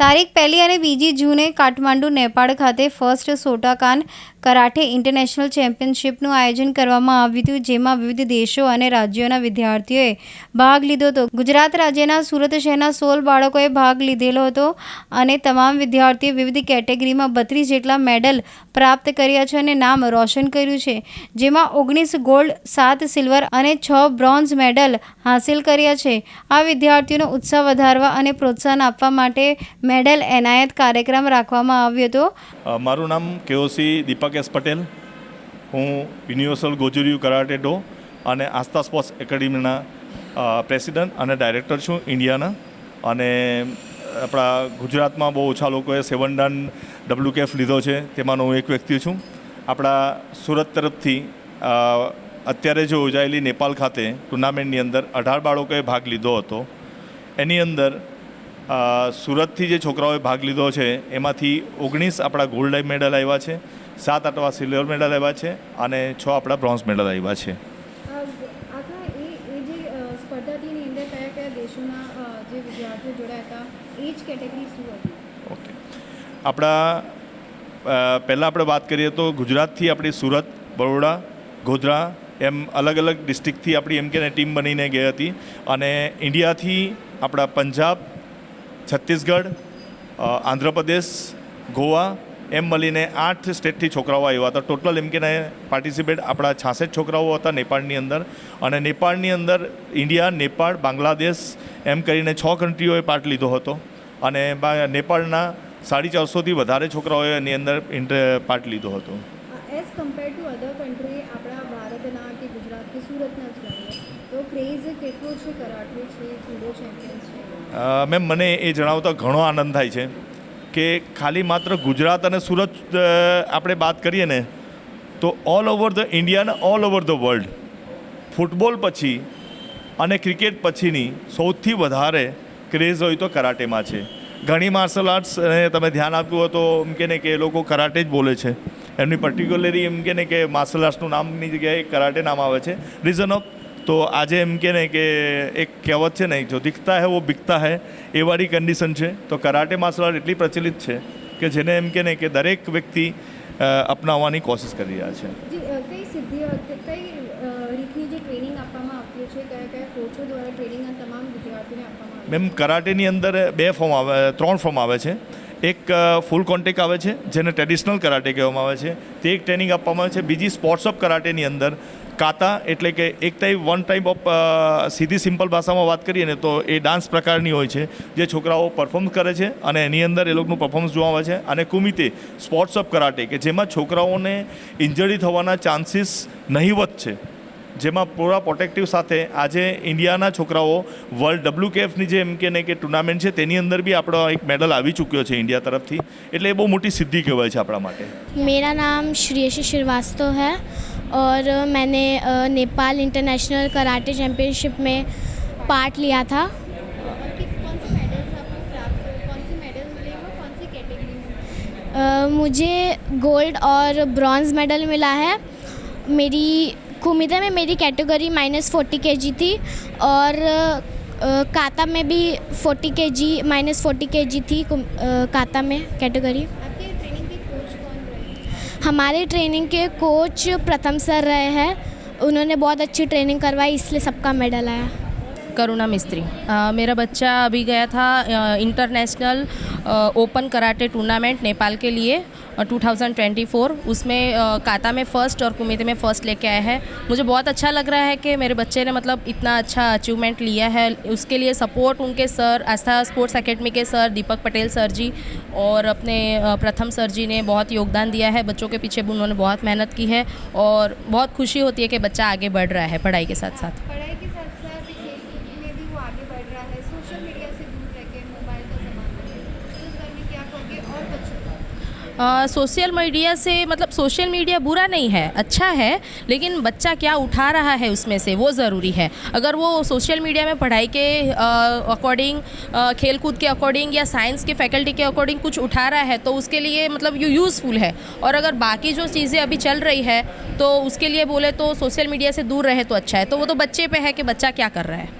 તારીખ પહેલી અને બીજી જૂને કાઠમાંડુ નેપાળ ખાતે ફર્સ્ટ સોટાકાન કરાટે ઇન્ટરનેશનલ ચેમ્પિયનશિપનું આયોજન કરવામાં આવ્યું હતું, જેમાં વિવિધ દેશો અને રાજ્યોના વિદ્યાર્થીઓએ ભાગ લીધો હતો. ગુજરાત રાજ્યના સુરત શહેરના સોળ બાળકોએ ભાગ લીધેલો હતો અને તમામ વિદ્યાર્થીઓ વિવિધ કેટેગરીમાં બત્રીસ જેટલા મેડલ પ્રાપ્ત કર્યા છે અને નામ રોશન કર્યું છે, જેમાં ઓગણીસ ગોલ્ડ, સાત સિલ્વર અને છ બ્રોન્ઝ મેડલ હાંસિલ કર્યા છે. આ વિદ્યાર્થીઓનો ઉત્સાહ વધારવા અને પ્રોત્સાહન આપવા માટે મેડલ એનાયત કાર્યક્રમ રાખવામાં આવ્યો હતો. મારું નામ કેઓસી દીપક એસ પટેલ હું યુનિવર્સલ ગોજુરિયુ કરાટે ડો અને આસ્થા સ્પોર્ટ્સ એકેડમીના પ્રેસિડન્ટ અને ડાયરેક્ટર છું ઇન્ડિયાના અને આપણા ગુજરાતમાં બહુ ઓછા લોકોએ સેવન ડન ડબલ્યુ કેફ લીધો છે, તેમાંનો હું એક વ્યક્તિ છું. આપણા સુરત તરફથી અત્યારે જો યોજાયેલી નેપાલ ખાતે ટુર્નામેન્ટની અંદર અઢાર બાળકોએ ભાગ લીધો હતો. એની અંદર સુરતથી જે છોકરાઓએ ભાગ લીધો છે, એમાંથી ઓગણીસ આપણા ગોલ્ડ મેડલ આવ્યા છે સાત આટવા સિલ્વર મેડલ આવ્યા છે અને છ આપણા બ્રોન્ઝ મેડલ આવ્યા છે. ઓકે આપણા પહેલાં આપણે વાત કરીએ તો ગુજરાતથી આપણી સુરત બરોડા ગોધરા એમ અલગ અલગ ડિસ્ટ્રિક્ટથી આપણી એમ કે ટીમ બનીને ગઈ હતી અને ઇન્ડિયાથી આપણા પંજાબ છત્તીસગઢ આંધ્રપ્રદેશ ગોવા એમ મળીને આઠ સ્ટેટથી છોકરાઓ આવ્યા હતા. ટોટલ એમ કે પાર્ટિસિપેટ આપણા છાસઠ છોકરાઓ હતા નેપાળની અંદર. અને નેપાળની અંદર ઇન્ડિયા નેપાળ બાંગ્લાદેશ એમ કરીને છ કન્ટ્રીઓએ પાર્ટ લીધો હતો. અને નેપાળના સાડી ચારસોથી વધારે છોકરાઓએ એની અંદર પાર્ટ લીધો હતો. As compare to other country આપણા ભારતના કે ગુજરાત કે સુરતના જ તો ક્રેઝ કેટલો છે? કરાટે છે જુડો ચેમ્પિયન્સ છે? મેમ મને એ જણાવતા ઘણો આનંદ થાય છે. કે ખાલી માત્ર ગુજરાત અને સુરત આપણે વાત કરીએ ને, તો ઓલ ઓવર ધ ઇન્ડિયા અને all over the world football પછી અને ક્રિકેટ પછીની સૌથી વધારે ક્રેઝ હોય તો કરાટેમાં છે. ઘણી માર્શલ આર્ટ્સ તમે ધ્યાન આપ્યું હોય તો એમ કે ને કે લોકો કરાટે જ બોલે છે. એમની પર્ટિક્યુલરલી એમ કે ને કે માર્શલ આર્ટ્સનું નામની જગ્યાએ કરાટે નામ આવે છે. રીઝન ઓફ તો આજે એમ કે ને કે એક કહેવત છે ને જો દિખતા હે વો બિકતા હે. એ વાળી કન્ડિશન છે. તો કરાટે માર્શલ આર્ટ એટલી પ્રચલિત છે કે જેને એમ કે ને કે દરેક વ્યક્તિ અપનાવવાની કોશિશ કરી રહ્યા છે. કઈ સિદ્ધિઓ કઈ રીતની જે ટ્રેનિંગ આપવામાં આવતી છે? કયા કયા કોચો દ્વારા ટ્રેનિંગ તમામ વિદ્યાર્થીઓને આપવામાં આવે મેમ કરાટેની અંદર બે ફોર્મ આવે ત્રણ ફોર્મ આવે છે. એક ફૂલ કોન્ટેક આવે છે જેને ટ્રેડિશનલ કરાટે કહેવામાં આવે છે. તે એક ટ્રેનિંગ આપવામાં આવે છે. બીજી સ્પોર્ટ્સ ઓફ કરાટેની અંદર કાતા એટલે કે એક ટાઈપ વન ટાઈપ ઓફ સીધી સિમ્પલ ભાષામાં વાત કરીએ ને તો એ ડાન્સ પ્રકારની હોય છે, જે છોકરાઓ પરફોર્મ કરે છે અને એની અંદર એ લોકોનું પરફોર્મન્સ જોવા આવે છે. અને કુમિતે સ્પોર્ટ્સ ઓફ કરાટે કે જેમાં છોકરાઓને ઇન્જરી થવાના ચાન્સીસ નહીવત છે. જેમાં પૂરા પ્રોટેક્ટિવ સાથે આજે ઇન્ડિયાના છોકરાઓ વર્લ્ડ ડબલ્યુ કેફની જે એમ કે ને કે ટુર્નામેન્ટ છે, તેની અંદર બી આપણો એક મેડલ આવી ચૂક્યો છે ઇન્ડિયા તરફથી. એટલે એ બહુ મોટી સિદ્ધિ કહેવાય છે આપણા માટે. મેરા નામ શ્રેયસી શ્રીવાસ્તવ હૈ. और मैंने नेपाल इंटरनेशनल कराटे चैम्पियनशिप में पार्ट लिया था। कौन से मेडल्स आपको प्राप्त हुए? कौन से मेडल मिले और कौन सी कैटेगरी मुझे गोल्ड और ब्रॉन्ज़ मेडल मिला है। मेरी कुमिते में मेरी कैटेगरी माइनस फोर्टी के जी थी और काता में भी फोर्टी के जी माइनस फोर्टी के जी थी काता में कैटेगरी। हमारे ट्रेनिंग के कोच प्रथम सर रहे हैं उन्होंने बहुत अच्छी ट्रेनिंग करवाई इसलिए सबका मेडल आया करुणा मिस्त्री। मेरा बच्चा अभी गया था international open karate tournament Nepal के लिए अ, 2024 उसमें काता में फ़र्स्ट और कुमिते में फ़र्स्ट लेके आया है। मुझे बहुत अच्छा लग रहा है कि मेरे बच्चे ने मतलब इतना अच्छा अचीवमेंट लिया है। उसके लिए सपोर्ट उनके सर आस्था स्पोर्ट्स एकेडमी के सर दीपक पटेल सर जी और अपने प्रथम सर जी ने बहुत योगदान दिया है। बच्चों के पीछे भी उन्होंने बहुत मेहनत की है और बहुत खुशी होती है कि बच्चा आगे बढ़ रहा है पढ़ाई के साथ साथ साथ खेल कूद में भी वो आगे बढ़ रहा है सोशल मीडिया से दूर रह के मोबाइल का ज़माना है तो इस बारे में क्या कहोगे और बच्चों को अ, सोशल मीडिया से मतलब सोशल मीडिया बुरा नहीं है अच्छा है, लेकिन बच्चा क्या उठा रहा है उसमें से, वो ज़रूरी है। अगर वो सोशल मीडिया में पढ़ाई के अकॉर्डिंग खेल कूद के अकॉर्डिंग या साइंस के फैकल्टी के अकॉर्डिंग कुछ उठा रहा है तो उसके लिए मतलब यू यूज़फुल है। और अगर बाकी जो चीज़ें अभी चल रही है तो उसके लिए बोले तो सोशल मीडिया से दूर रहे तो अच्छा है। तो वो तो बच्चे पे है कि बच्चा क्या कर रहा है।